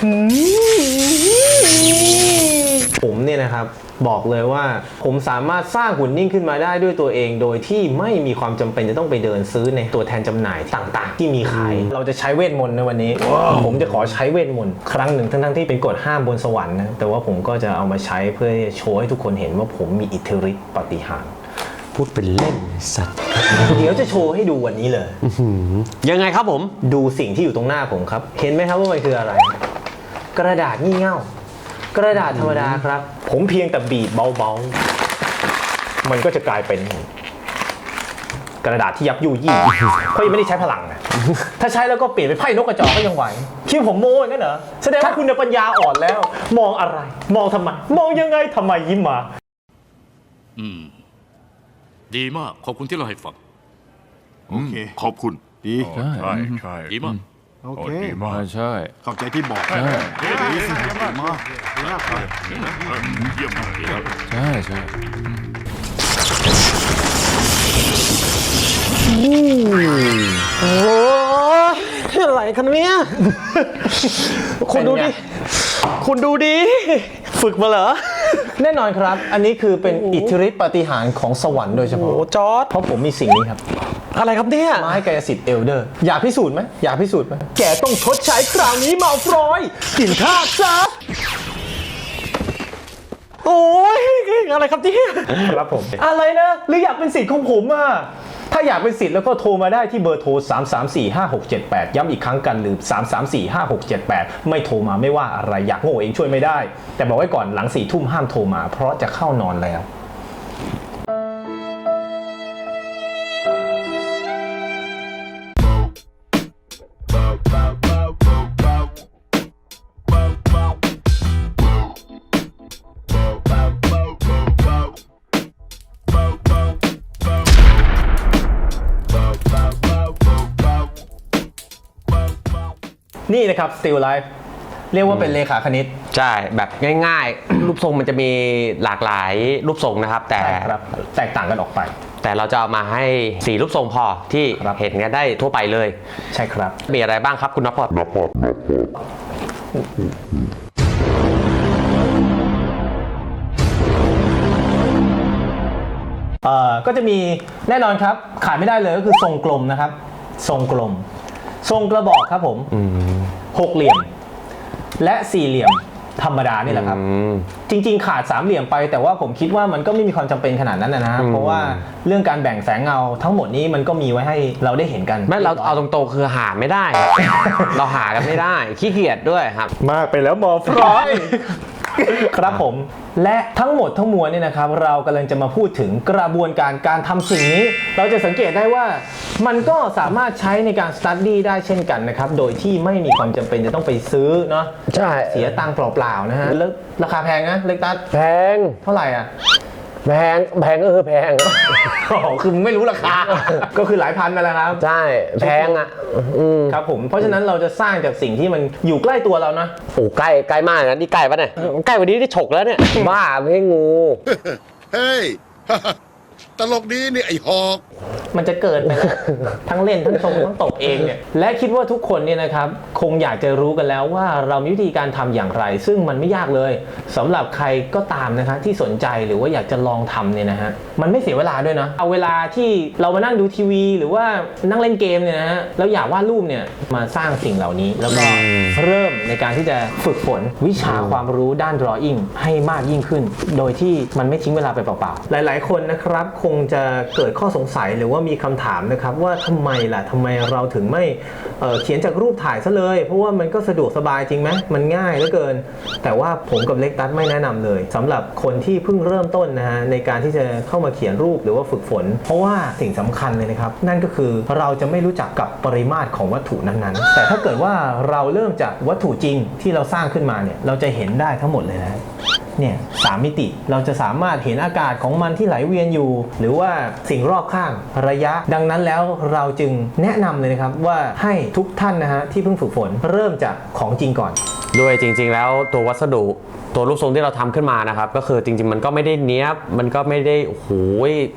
ผมเนี่ยนะครับบอกเลยว่าผมสามารถสร้างหุ่นนิ่งขึ้นมาได้ด้วยตัวเอง โดยที่ไม่มีความจำเป็นจะต้องไปเดินซื้อในตัวแทนจำหน่ายต่างๆ ที่มีขายเราจะใช้เวทมนต์ในวันนี้ ผมจะขอใช้เวทมนต์ครั้งหนึ่งทั้งๆที่เป็นกฎห้ามบนสวรรค์นะแต่ว่าผมก็จะเอามาใช้เพื่อโชว์ให้ทุกคนเห็นว่าผมมีอิทธิฤทธิ์ปาฏิหาริย์พูดเป็นเล่นไอ้สัตว์เดี๋ยวจะโชว์ให้ดูวันนี้เลยยังไงครับผมดูสิ่งที่อยู่ตรงหน้าผมครับ เห็นไหมครับว่ามันคืออะไร กระดาษงี่เง่ากระดาษธรรมดาครับ ผมเพียงแต่บีบเบาๆ มันก็จะกลายเป็นกระดาษที่ยับยุยี่เพราะยังไม่ได้ใช้พลังนะถ้าใช้แล้วก็เปลี่ยนเป็นไพ่นกกระจอกก็ยังไหวคิดว่าผมโม้อย่างนั้นเหรอแสดงว่าคุณน่ะปัญญาอ่อนแล้ว มองอะไร มองทำไม มองยังไงทำไมยิ้มมา อืม ดีมาก ขอบคุณที่เราให้ฟังโอเค ขอบคุณ ดี ใช่ ใช่ ดีมาก โอโอ้เค ดีมากใช่เข้าใจที่บอกใช่ดีสิดีมากดีมากครับเยี่ยมมากดีครับใช่ใช่โอ้อะไรกันเนี่ยคุณดูดิ คุณดูดิ ฝึกมาเหรอ แน่นอนครับ อันนี้คือเป็นอิทธิฤทธิปาฏิหาริย์ของสวรรค์โดยเฉโอ้พาะจอร์ดเพราะผมมีสิ่งนี้ครับ อะไรครับเนี่ย ไม้กายสิทธิ์เอลเดอร์ อยากพิสูจน์ไหมอยากพิสูจน์ไหมแกต้องชดใช้คราวนี้มาฟรอยกินข้าวซะโอ้ยอะไรครับเนี่ย ครับผม อะไรนะ หรืออยากเป็นสิทธิ์ของผมอะ ถ้าอยากเป็นสิทธิ์แล้วก็โทรมาได้ที่เบอร์โทร 3345678 ย้ำอีกครั้งกันหรือ 3345678 ไม่โทรมาไม่ว่าอะไรอยากโง่เองช่วยไม่ได้ แต่บอกไว้ก่อนหลังสี่ทุ่มห้ามโทรมา เพราะจะเข้านอนแล้ว นี่นะครับ Still Life เรียกว่าเป็นเลขาคณิต ใช่ แบบง่ายๆ รูปทรงมันจะมีหลากหลายรูปทรงนะครับ แต่ใช่ครับแตกต่างกันออกไป แต่เราจะเอามาให้สีรูปทรงพอที่ครับ เห็นกันได้ทั่วไปเลย ใช่ครับ มีอะไรบ้างครับคุณนพพรเอ่อก็จะมีแน่นอนครับ ขาดไม่ได้เลยก็คือทรงกลมนะครับ ทรงกลม ทรงกระบอกครับผม หกเหลี่ยม และสี่เหลี่ยมธรรมดานี่แหละครับ อืม จริง ๆ ขาดสามเหลี่ยมไป แต่ว่าผมคิดว่ามันก็ไม่มีความจำเป็นขนาดนั้นนะนะอืม เพราะว่าเรื่องการแบ่งแสงเงาทั้งหมดนี้มันก็มีไว้ให้เราได้เห็นกันไม่เราเอาตรงๆคือหาไม่ได้ครับ เราหากันไม่ได้ขี้เกียจด้วยครับ มากไปแล้วหมอฟรอย ครับผม และทั้งหมดทั้งมวลเนี่ยนะครับ เรากำลังจะมาพูดถึงกระบวนการการทำสิ่งนี้ เราจะสังเกตได้ว่า มันก็สามารถใช้ในการสตัดดี้ได้เช่นกันนะครับ โดยที่ไม่มีความจำเป็นจะต้องไปซื้อเนาะใช่ เสียตังค์เปล่าๆนะฮะแล้วราคาแพงนะเล็กตัดแพง เท่าไหร่อะ แพงแพงก็คือแพงอ๋อคือมึงไม่รู้ราคา ก็คือหลายพันนั่นแหละครับ ใช่แพงอะ อืมครับผม เพราะฉะนั้นเราจะสร้างจากสิ่งที่มันอยู่ใกล้ตัวเรานะ โอ้ใกล้ใกล้มากนะนี่ใกล้ปะเนี่ยใกล้กวันนี้ได้ฉกแล้วเนี่ย บ้าไม่ให้งูเฮ้ย ตลกดีนี่ไอ้หอกมันจะเกิดไปแล้วทั้งเล่นทั้งทรงทั้งตบเองเนี่ยและคิดว่าทุกคนเนี่ยนะครับคงอยากจะรู้กันแล้วว่าเรามีวิธีการทำอย่างไร ซึ่งมันไม่ยากเลยสำหรับใครก็ตามนะคะที่สนใจหรือว่าอยากจะลองทำเนี่ยนะฮะมันไม่เสียเวลาด้วยนะเอาเวลาที่เรามานั่งดูทีวี หรือว่านั่งเล่นเกมเนี่ยนะฮะแล้วอยากวาดรูปเนี่ยมาสร้างสิ่งเหล่านี้แล้วก็เริ่มในการที่จะฝึกฝนวิชาความรู้ด้าน drawing ให้มากยิ่งขึ้น โดยที่มันไม่ทิ้งเวลาไปเปล่าๆหลาย ๆ คนนะครับคงจะเกิดข้อสงสัยหรือว่ามีคำถามนะครับว่าทำไมล่ะทำไมเราถึงไม่เเขียนจากรูปถ่ายซะเลย เพราะว่ามันก็สะดวกสบายจริงไหมมันง่ายเหลือเกิน แต่ว่าผมกับเล็กตัสไม่แนะนำเลยสำหรับคนที่เพิ่งเริ่มต้นนะฮะในการที่จะเข้ามาเขียนรูปหรือว่าฝึกฝน เพราะว่าสิ่งสำคัญเลยนะครับนั่นก็คือเราจะไม่รู้จักกับปริมาตรของวัตถุนั้นๆ แต่ถ้าเกิดว่าเราเริ่มจากวัตถุจริงที่เราสร้างขึ้นมาเนี่ยเราจะเห็นได้ทั้งหมดเลยนะ เนี่ยสามมิติ เราจะสามารถเห็นอากาศของมันที่ไหลเวียนอยู่ หรือว่าสิ่งรอบข้างระยะ ดังนั้นแล้วเราจึงแนะนำเลยนะครับว่าให้ทุกท่านนะฮะที่เพิ่งฝึกฝนเริ่มจากของจริงก่อน ด้วยจริง ๆ แล้วตัววัสดุตัวรูปทรงที่เราทำขึ้นมานะครับ ก็คือจริง ๆ มันก็ไม่ได้เนี้ยบมันก็ไม่ได้โอ้โห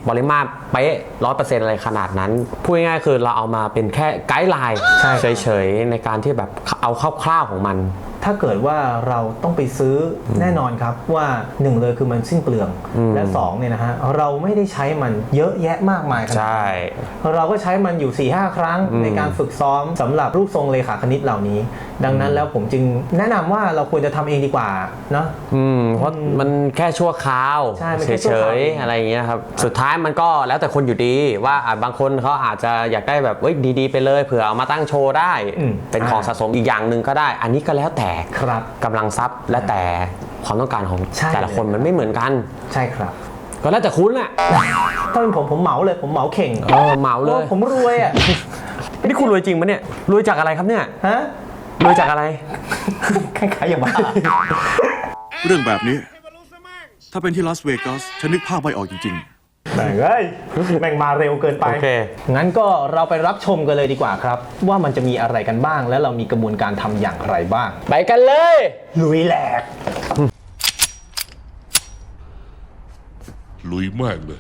ปริมาตรเป๊ะร้อยเปอร์เซ็นต์อะไรขนาดนั้น พูดง่ายๆคือเราเอามาเป็นแค่ไกด์ไลน์ใช่ครับเฉยๆ ในการที่แบบเอาคร่าวๆของมัน ถ้าเกิดว่าเราต้องไปซื้ออแน่นอนครับว่าหนึ่งเลยคือมันสิ้นเปลือง และสองเนี่ยนะฮะเราไม่ได้ใช้มันเยอะแยะมากมายขนาดใช่นั้นเราก็ใช้มันอยู่4ีหครั้งในการฝึกซ้อมสำหรับรูปทรงเลขาคณิตเหล่านี้ ดังนั้นแล้วผมจึงแนะนำว่าเราควรจะทำเองดีกว่าเนาะอืมเพราะมันแค่ชั่วคราวใช่มันแค่ชั่เฉวคราวยเองๆอะไรอย่างเงี้ยครับสุดท้ายมันก็แล้วแต่คนอยู่ดีว่าอาจบางคนเขาอาจจะอยากได้แบบเอ้ยดีๆ ไปเลยเผื่อเอามาตั้งโชว์ได้อืมเป็นของอ่าสะสมอีกอย่างหนึ่งก็ได้ อันนี้ก็แล้วแต่ครับกำลังทรัพย์และแต่ความต้องการของใช่ แต่ละคนมันไม่เหมือนกัน ใช่ครับ ก็แล้วแต่คุณแหละถ้าเป็นผมผมเหมาเลยผมเหมาเข่งเออเหมาเลยโอ้ผมรวยอะนี่คุณรวยจริงปะเนี่ยรวยจากอะไรครับเนี่ยฮะรวยจากอะไร คล้ายๆอย่างบ้าเรื่องแบบนี้ ถ้าเป็นที่ลาสเวกัสฉันนึกภาพไม่ออกจริงๆ แม่งเอ้ยแม่งมาเร็วเกินไป โอเค งั้นก็เราไปรับชมกันเลยดีกว่าครับ ว่ามันจะมีอะไรกันบ้าง และเรามีกระบวนการทำอย่างไรบ้าง ไปกันเลย ลุยแหลก ลุยมากเลย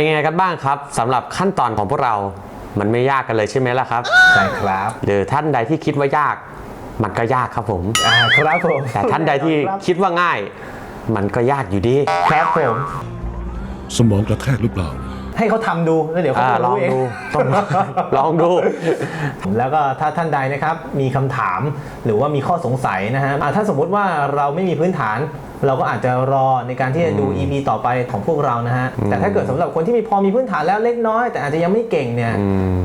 เป็นยังไงกันบ้างครับสำหรับขั้นตอนของพวกเรา มันไม่ยากกันเลยใช่ไหมล่ะครับ ใช่ครับหรือท่านใดที่คิดว่ายาก มันก็ยากครับผม อ่าครับผมแต่ท่านใดที่คิดว่าง่าย มันก็ยากอยู่ดี ครับผม สมองกระแทกหรือเปล่า ให้เขาทำดูแล้วเดี๋ยวเขาอ่าจะลอรู้งเองดูต้องลองดู แล้วก็ถ้าท่านใดนะครับมีคำถามหรือว่ามีข้อสงสัยนะฮะอ่าถ้าสมมุติว่าเราไม่มีพื้นฐาน เราก็อาจจะรอในการที่จะดู EP ต่อไปของพวกเรานะฮะแต่ถ้าเกิดสำหรับคนที่มีพอมีพื้นฐานแล้วเล็กน้อย แต่อาจจะยังไม่เก่งเนี่ย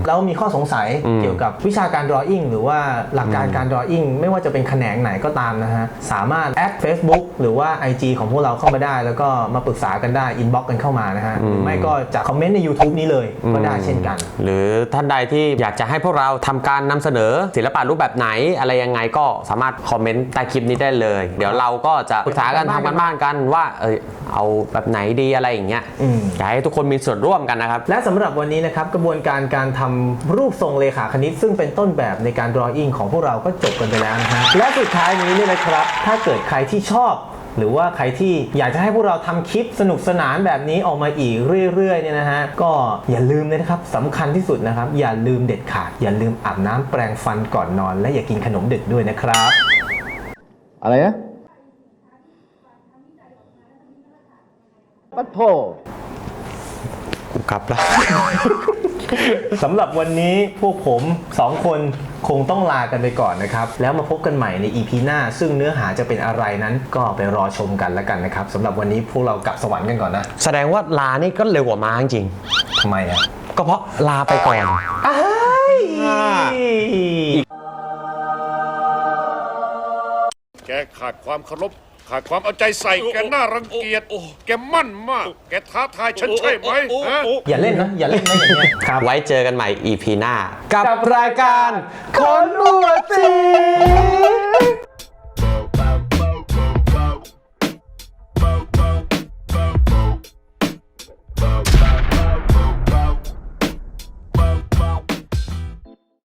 แล้วมีข้อสงสัยอืมเกี่ยวกับวิชาการ drawing หรือว่าหลักการการ drawing ไม่ว่าจะเป็นแขนงไหนก็ตามนะฮะสามารถแอด Facebook หรือว่า IG ของพวกเราเข้ามาได้ แล้วก็มาปรึกษากันได้ inbox กันเข้ามานะฮะหรือไม่ก็จะคอมเมนต์ใน YouTube นี้เลยก็ได้เช่นกัน หรือท่านใดที่อยากจะให้พวกเราทำการนำเสนอศิลปะรูปแบบไหนอะไรยังไงก็สามารถคอมเมนต์ใต้คลิปนี้ได้เลย เดี๋ยวเราก็จะปรึกษากันทำกันบ้านกันว่าเออเอาแบบไหนดีอะไรอย่างเงี้ยอืมอยากให้ทุกคนมีส่วนร่วมกันนะครับ และสำหรับวันนี้นะครับกระบวนการการทำรูปทรงเลขาคณิต ซึ่งเป็นต้นแบบในการ drawing ของพวกเราก็จบกันไปแล้วนะฮะและสุดท้ายนี้เนี่ยนะครับ ถ้าเกิดใครที่ชอบ หรือว่าใครที่อยากจะให้พวกเราทำคลิปสนุกสนานแบบนี้ออกมาอีกเรื่อยๆเนี่ยนะฮะก็อย่าลืมเลยนะครับสำคัญที่สุดนะครับ อย่าลืมเด็ดขาด อย่าลืมอาบน้ำแปรงฟันก่อนนอน และอย่ากินขนมดึกด้วยนะครับ อะไรนะปัดโท กูกลับแล้วสำหรับวันนี้พวกผมสองคนคงต้องลากันไปก่อนนะครับ แล้วมาพบกันใหม่ใน EP หน้า ซึ่งเนื้อหาจะเป็นอะไรนั้นก็ไปรอชมกันแล้วกันนะครับสำหรับวันนี้พวกเรากลับสวรรค์กันก่อนนะแสดงว่าลานี่ก็เร็วกว่าม้าจริงทำไมอะๆก็เพราะลาไปก่อน แกขาดความเคารพ ขาดความเอาใจใส่แกน่ารังเกียจแกมั่นมาก แกท้าทายฉันใช่ไหมอย่าเล่นนะ อย่าเล่นนะอย่างเงี้ยครัไว้เจอกันใหม่ EP หน้า กับรายการคนหัวจี